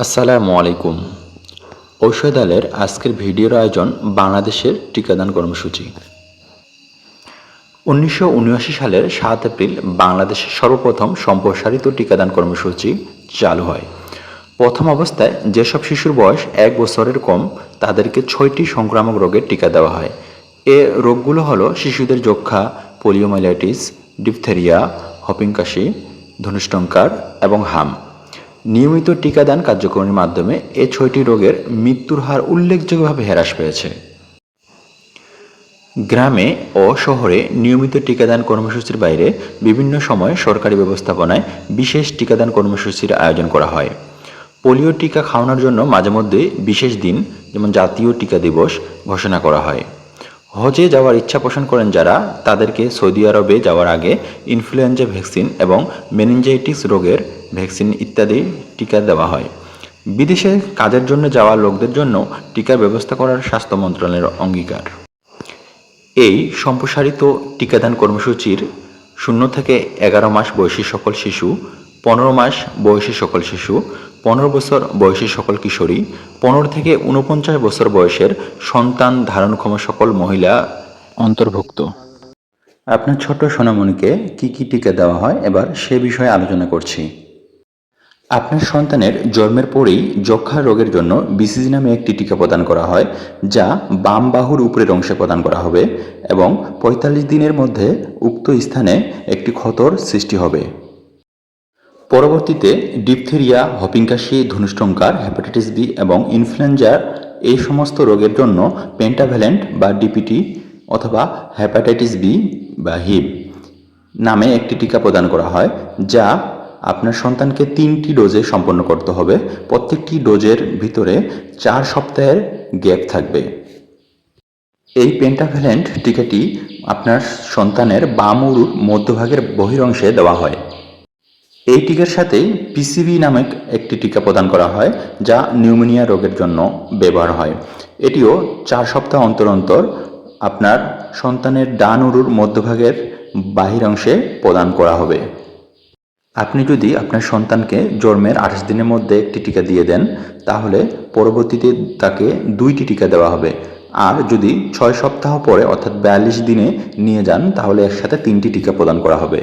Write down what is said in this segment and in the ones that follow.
আসসালামু আলাইকুম। ঔষধ আলের আজকের ভিডিওর আয়োজন বাংলাদেশের টিকাদান কর্মসূচি। উনিশশো উনআশি সালের সাত এপ্রিল বাংলাদেশে সর্বপ্রথম সম্প্রসারিত টিকাদান কর্মসূচি চালু হয়। প্রথম অবস্থায় যেসব শিশুর বয়স এক বছরের কম, তাদেরকে ছয়টি সংক্রামক রোগের টিকা দেওয়া হয়। এ রোগগুলো হলো শিশুদের যক্ষা, পোলিওমাইলাইটিস, ডিপথেরিয়া, হপিং কাশি ধনুষ্টঙ্কার এবং হাম। নিয়মিত টিকাদান কার্যক্রমের মাধ্যমে এ ছয়টি রোগের মৃত্যুর হার উল্লেখযোগ্যভাবে হ্রাস পেয়েছে। গ্রামে ও শহরে নিয়মিত টিকাদান কর্মসূচির বাইরে বিভিন্ন সময় সরকারি ব্যবস্থাপনায় বিশেষ টিকাদান কর্মসূচির আয়োজন করা হয়। পোলিও টিকা খাওয়ানোর জন্য মাঝে মধ্যে বিশেষ দিন, যেমন জাতীয় টিকা দিবস, ঘোষণা করা হয়। হজে যাওয়ার ইচ্ছা পোষণ করেন যারা, তাদেরকে সৌদি আরবে যাওয়ার আগে ইনফ্লুয়েঞ্জা ভ্যাকসিন এবং মেনিনজাইটিস রোগের ভ্যাকসিন ইত্যাদি টিকা দেওয়া হয়। বিদেশে কাজের জন্য যাওয়া লোকদের জন্য টিকার ব্যবস্থা করার স্বাস্থ্য মন্ত্রণালয়ের অঙ্গীকার। এই সম্প্রসারিত টিকাদান কর্মসূচির শূন্য থেকে এগারো মাস বয়সী সকল শিশু, পনেরো মাস বয়সী সকল শিশু, পনেরো বছর বয়সী সকল কিশোরী, পনেরো থেকে উনপঞ্চাশ বছর বয়সের সন্তান ধারণক্ষম সকল মহিলা অন্তর্ভুক্ত। আপনার ছোট সোনামণিকে কি কি টিকা দেওয়া হয় এবার সে বিষয়ে আলোচনা করছি। আপনার সন্তানের জন্মের পরেই যক্ষা রোগের জন্য বিসিজি নামে একটি টিকা প্রদান করা হয়, যা বাম বাহুর উপরের অংশে প্রদান করা হবে এবং পঁয়তাল্লিশ দিনের মধ্যে উক্ত স্থানে একটি ক্ষতর সৃষ্টি হবে। পরবর্তীতে ডিপথেরিয়া হপিংকাশি ধনুষ্টঙ্কার হ্যাপাটাইটিস বি এবং ইনফ্লুয়েঞ্জার এই সমস্ত রোগের জন্য পেন্টাভ্যালেন্ট বা ডিপিটি অথবা হ্যাপাটাইটিস বি বা হিপ নামে একটি টিকা প্রদান করা হয়, যা আপনার সন্তানকে তিনটি ডোজে সম্পন্ন করতে হবে। প্রত্যেকটি ডোজের ভিতরে চার সপ্তাহের গ্যাপ থাকবে। এই পেন্টাভ্যালেন্ট টিকাটি আপনার সন্তানের বাম উরুর মধ্যভাগের বহিরংশে দেওয়া হয়। এই টিকার সাথে পিসিবি নামক একটি টিকা প্রদান করা হয়, যা নিউমোনিয়া রোগের জন্য ব্যবহার হয়। এটিও চার সপ্তাহ অন্তর অন্তর আপনার সন্তানের ডান উরুর মধ্যভাগের বাহির অংশে প্রদান করা হবে। আপনি যদি আপনার সন্তানকে জন্মের আঠাশ দিনের মধ্যে একটি টিকা দিয়ে দেন, তাহলে পরবর্তীতে তাকে দুইটি টিকা দেওয়া হবে। আর যদি ছয় সপ্তাহ পরে, অর্থাৎ বিয়াল্লিশ দিনে নিয়ে যান, তাহলে একসাথে তিনটি টিকা প্রদান করা হবে।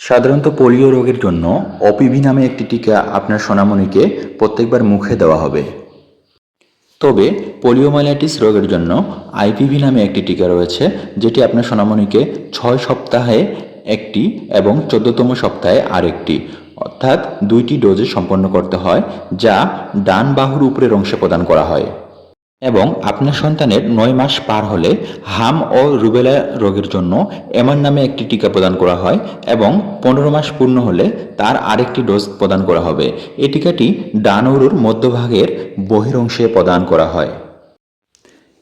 সাধারণত পোলিও রোগের জন্য অপিভি নামে একটি টিকা আপনার সোনামণিকে প্রত্যেকবার মুখে দেওয়া হবে। তবে পোলিওমাইলাইটিস রোগের জন্য আইপিভি নামে একটি টিকা রয়েছে, যেটি আপনার সোনামণিকে ছয় সপ্তাহে একটি এবং চোদ্দতম সপ্তাহে আরেকটি, অর্থাৎ দুইটি ডোজে সম্পন্ন করতে হয়, যা ডান বাহুর উপরের অংশে প্রদান করা হয়। এবং আপনার সন্তানের নয় মাস পার হলে হাম ও রুবেলা রোগের জন্য এমন নামে একটি টিকা প্রদান করা হয় এবং পনেরো মাস পূর্ণ হলে তার আরেকটি ডোজ প্রদান করা হবে। এই টিকাটি ডানউরুর মধ্যভাগের বহিরংশে প্রদান করা হয়।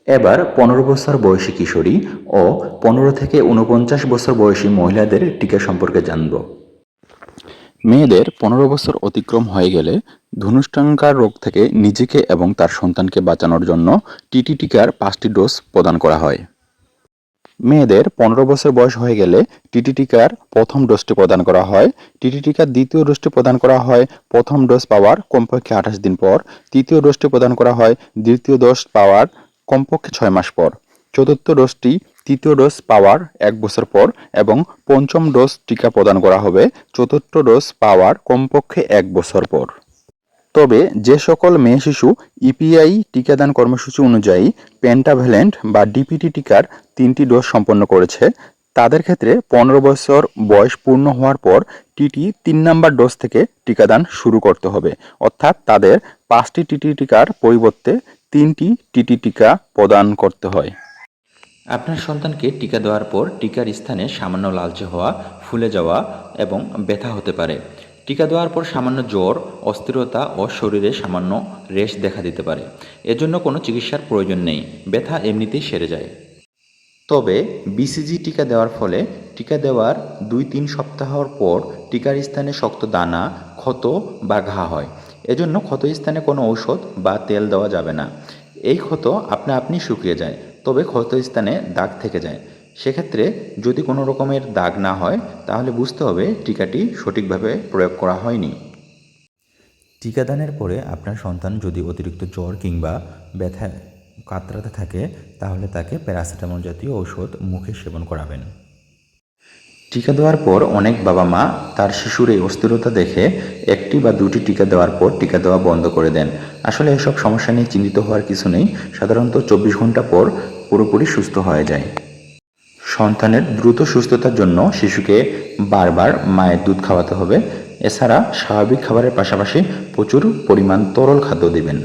এবার পনেরো বছর বয়সী কিশোরী ও পনেরো থেকে উনপঞ্চাশ বছর বয়সী মহিলাদের টিকা সম্পর্কে জানব। মেয়েদের পনেরো বছর অতিক্রম হয়ে গেলে ধনুষ্টাঙ্কার রোগ থেকে নিজেকে এবং তার সন্তানকে বাঁচানোর জন্য টিটি টিকার পাঁচটি ডোজ প্রদান করা হয়। মেয়েদের পনেরো বছর বয়স হয়ে গেলে টিটি টিকার প্রথম ডোজটি প্রদান করা হয়। টিটি টিকার দ্বিতীয় ডোজটি প্রদান করা হয়। প্রথম ডোজ পাওয়ার কমপক্ষে আঠাশ দিন পর। তৃতীয় ডোজটি প্রদান করা হয়। দ্বিতীয় ডোজ পাওয়ার কমপক্ষে ছয় মাস পর। চতুর্থ ডোজটি তৃতীয় ডোজ পাওয়ার এক বছর পর এবং পঞ্চম ডোজ টিকা প্রদান করা হবে চতুর্থ ডোজ পাওয়ার কমপক্ষে এক বছর পর। তবে যে সকল মেয়ে শিশু ইপিআই টিকাদান কর্মসূচি অনুযায়ী পেন্টাভ্যালেন্ট বা ডিপিটি টিকার তিনটি ডোজ সম্পন্ন করেছে, তাদের ক্ষেত্রে পনেরো বছর বয়স পূর্ণ হওয়ার পর টিটি তিন নাম্বার ডোজ থেকে টিকাদান শুরু করতে হবে। অর্থাৎ তাদের পাঁচটি টিটি টিকার পরিবর্তে তিনটি টিটি টিকা প্রদান করতে হয়। আপনার সন্তানকে টিকা দেওয়ার পর টিকার স্থানে সামান্য লালচে হওয়া, ফুলে যাওয়া এবং ব্যথা হতে পারে। টিকা দেওয়ার পর সামান্য জ্বর, অস্থিরতা ও শরীরে সামান্য রেশ দেখা দিতে পারে। এজন্য কোনো চিকিৎসার প্রয়োজন নেই। ব্যথা এমনিতেই সেরে যায়। তবে বিসিজি টিকা দেওয়ার ফলে টিকা দেওয়ার দুই তিন সপ্তাহর পর টিকার স্থানে শক্ত দানা, ক্ষত বা ঘা হয়। এজন্য ক্ষত স্থানে কোনো ঔষধ বা তেল দেওয়া যাবে না। এই ক্ষত আপনা আপনি শুকিয়ে যায়, তবে ক্ষত স্থানে দাগ থেকে যায়। সেক্ষেত্রে যদি কোনো রকমের দাগ না হয়, তাহলে বুঝতে হবে টিকাটি সঠিকভাবে প্রয়োগ করা হয়নি। টিকাদানের পরে আপনার সন্তান যদি অতিরিক্ত জ্বর কিংবা ব্যথা কাতরাতে থাকে, তাহলে তাকে প্যারাসিটামল জাতীয় ঔষধ মুখে সেবন করাবেন। টিকা দেওয়ার পর অনেক বাবা মা তার শিশুর এই অস্থিরতা দেখে একটি বা দুটি টিকা দেওয়ার পর টিকা দেওয়া বন্ধ করে দেন। আসলে এসব সমস্যা নিয়ে চিন্তিত হওয়ার কিছু নেই। সাধারণত চব্বিশ ঘণ্টা পর পুরোপুরি সুস্থ হয়ে যায়। সন্তানের দ্রুত সুস্থতার জন্য শিশুকে বারবার মায়ের দুধ খাওয়াতে হবে। এছাড়া স্বাভাবিক খাবারের পাশাপাশি প্রচুর পরিমাণ তরল খাদ্য দিবেন।